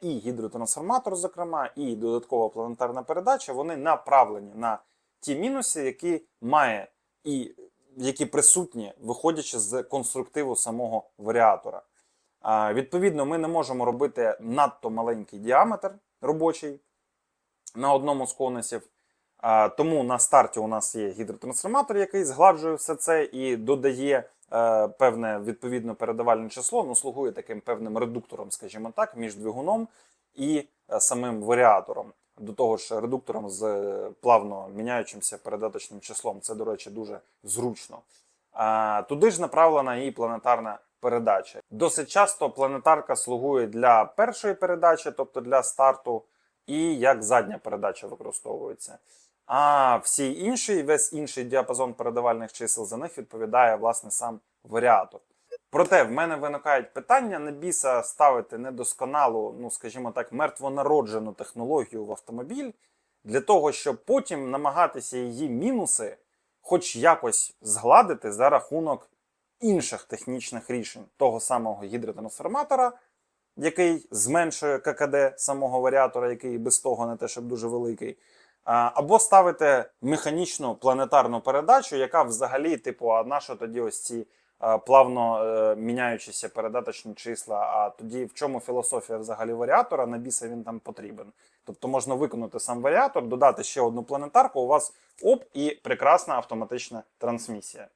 І гідротрансформатор, зокрема, і додаткова планетарна передача, вони направлені на ті мінуси, які має і які присутні, виходячи з конструктиву самого варіатора. Відповідно, ми не можемо робити надто маленький діаметр робочий на одному з конусів. Тому на старті у нас є гідротрансформатор, який згладжує все це і додає е, певне відповідно передавальне число, ну слугує таким певним редуктором, скажімо так, між двигуном і е, самим варіатором. До того ж, редуктором з е, плавно міняючимся передаточним числом. Це, до речі, дуже зручно. Туди ж направлена і планетарна передача. Досить часто планетарка слугує для першої передачі, тобто для старту, і як задня передача використовується. А всі інші, весь інший діапазон передавальних чисел за них відповідає власне сам варіатор. Проте в мене виникають питання на біса ставити недосконалу, ну скажімо так, мертвонароджену технологію в автомобіль для того, щоб потім намагатися її мінуси, хоч якось згладити за рахунок інших технічних рішень того самого гідротрансформатора, який зменшує ККД самого варіатора, який без того не те, щоб дуже великий. Або ставити механічну планетарну передачу, яка взагалі, типу, а на що тоді ось ці плавно е, міняючіся передаточні числа? А тоді в чому філософія взагалі варіатора? На біса він там потрібен. Тобто можна виконати сам варіатор, додати ще одну планетарку, у вас оп, і прекрасна автоматична трансмісія.